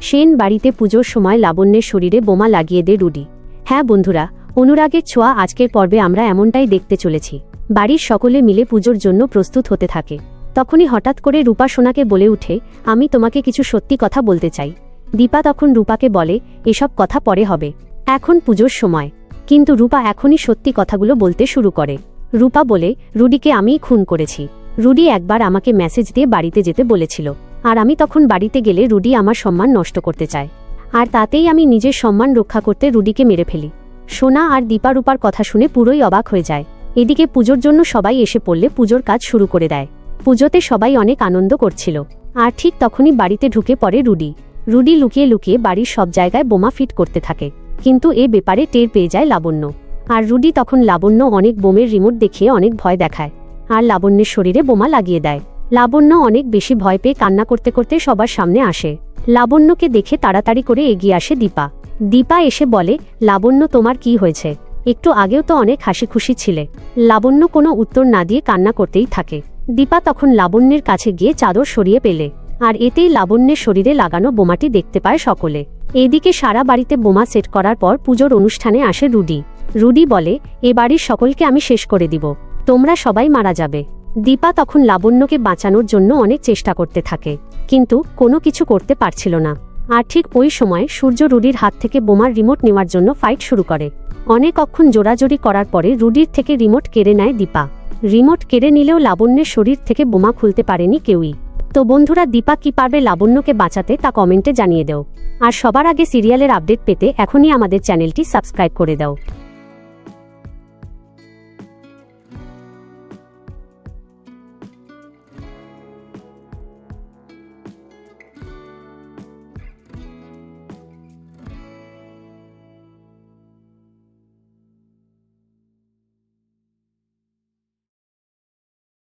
সেন বাড়িতে পুজোর সময় লাবণ্যের শরীরে বোমা লাগিয়ে দে রুডি। হ্যাঁ বন্ধুরা, অনুরাগের ছোঁয়া আজকের পর্বে আমরা এমনটাই দেখতে চলেছি। বাড়ির সকলে মিলে পুজোর জন্য প্রস্তুত হতে থাকে। তখনই হঠাৎ করে রূপা সোনাকে বলে উঠে, আমি তোমাকে কিছু সত্যি কথা বলতে চাই। দীপা তখন রূপাকে বলে, এসব কথা পরে হবে। এখন পুজোর সময়। কিন্তু রূপা এখনই সত্যি কথাগুলো বলতে শুরু করে। রূপা বলে, রুডিকে আমিই খুন করেছি। রুডি একবার আমাকে মেসেজ দিয়ে বাড়িতে যেতে বলেছিল। আর আমি তখন বাড়িতে গেলে রুডি আমার সম্মান নষ্ট করতে চায়। আর তাতেই আমি নিজের সম্মান রক্ষা করতে রুডিকে মেরে ফেলি। সোনা আর দীপা রূপার কথা শুনে পুরোই অবাক হয়ে যায়। এদিকে পুজোর জন্য সবাই এসে পড়লে পুজোর কাজ শুরু করে দেয়। পুজোতে সবাই অনেক আনন্দ করছিল। আর ঠিক তখনই বাড়িতে ঢুকে পড়ে রুডি। রুডি লুকিয়ে লুকিয়ে বাড়ির সব জায়গায় বোমা ফিট করতে থাকে। কিন্তু এ ব্যাপারে টের পেয়ে যায় লাবণ্য। আর রুডি তখন লাবণ্য অনেক বোমের রিমোট দেখিয়ে অনেক ভয় দেখায়। আর লাবণ্যের শরীরে বোমা লাগিয়ে দেয়। লাবণ্য অনেক বেশি ভয় পেয়ে কান্না করতে করতে সবার সামনে আসে। লাবণ্যকে দেখে তাড়াতাড়ি করে এগিয়ে আসে দীপা। দীপা এসে বলে, লাবণ্য, তোমার কি হয়েছে? একটু আগেও তো অনেক হাসি খুশি ছিলে। লাবণ্য কোনো উত্তর না দিয়ে কান্না করতেই থাকে। দীপা তখন লাবণ্যের কাছে গিয়ে চাদর সরিয়ে পেলে। আর এতেই লাবণ্যের শরীরে লাগানো বোমাটি দেখতে পায় সকলে। এদিকে সারা বাড়িতে বোমা সেট করার পর পুজোর অনুষ্ঠানে আসে রুডি। রুডি বলে, এ বাড়ির সকলকে আমি শেষ করে দিব। তোমরা সবাই মারা যাবে। দীপা তখন লাবণ্যকে বাঁচানোর জন্য অনেক চেষ্টা করতে থাকে, কিন্তু কোনো কিছু করতে পারছিল না। আর ঠিক ওই সময় সূর্য রুডির হাত থেকে বোমার রিমোট নেওয়ার জন্য ফাইট শুরু করে। অনেকক্ষণ জোরাজোরি করার পরে রুডির থেকে রিমোট কেড়ে নেয় দীপা। রিমোট কেড়ে নিলেও লাবণ্যের শরীর থেকে বোমা খুলতে পারেনি কেউই। তো বন্ধুরা, দীপা কি পারবে লাবণ্যকে বাঁচাতে তা কমেন্টে জানিয়ে দাও। আর সবার আগে সিরিয়ালের আপডেট পেতে এখনই আমাদের চ্যানেলটি সাবস্ক্রাইব করে দাও।